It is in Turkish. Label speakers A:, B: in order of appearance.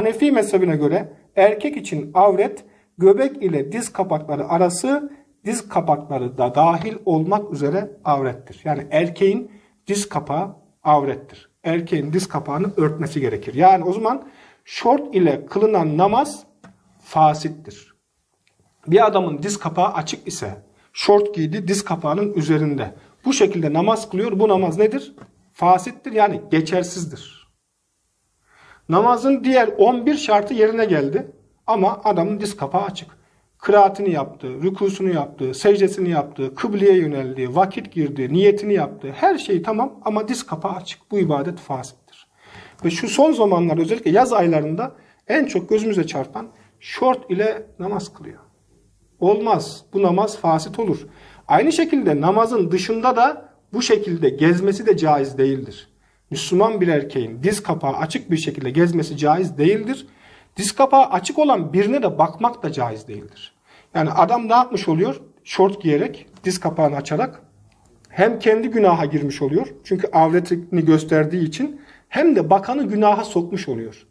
A: Hanefi mezhebine göre erkek için avret göbek ile diz kapakları arası diz kapakları da dahil olmak üzere avrettir. Yani erkeğin diz kapağı avrettir. Erkeğin diz kapağını örtmesi gerekir. Yani o zaman şort ile kılınan namaz fasittir. Bir adamın diz kapağı açık ise şort giydi diz kapağının üzerinde. Bu şekilde namaz kılıyor. Bu namaz nedir? Fasittir yani geçersizdir. Namazın diğer 11 şartı yerine geldi. Ama adamın diz kapağı açık. Kıraatini yaptı, rükusunu yaptı, secdesini yaptı, kıbleye yöneldi, vakit girdi, niyetini yaptı. Her şey tamam ama diz kapağı açık. Bu ibadet fasittir. Ve şu son zamanlar özellikle yaz aylarında en çok gözümüze çarpan şort ile namaz kılıyor. Olmaz. Bu namaz fasit olur. Aynı şekilde namazın dışında da bu şekilde gezmesi de caiz değildir. Müslüman bir erkeğin diz kapağı açık bir şekilde gezmesi caiz değildir. Diz kapağı açık olan birine de bakmak da caiz değildir. Yani adam ne yapmış oluyor? Şort giyerek, diz kapağını açarak hem kendi günaha girmiş oluyor. Çünkü avretini gösterdiği için hem de bakanı günaha sokmuş oluyor.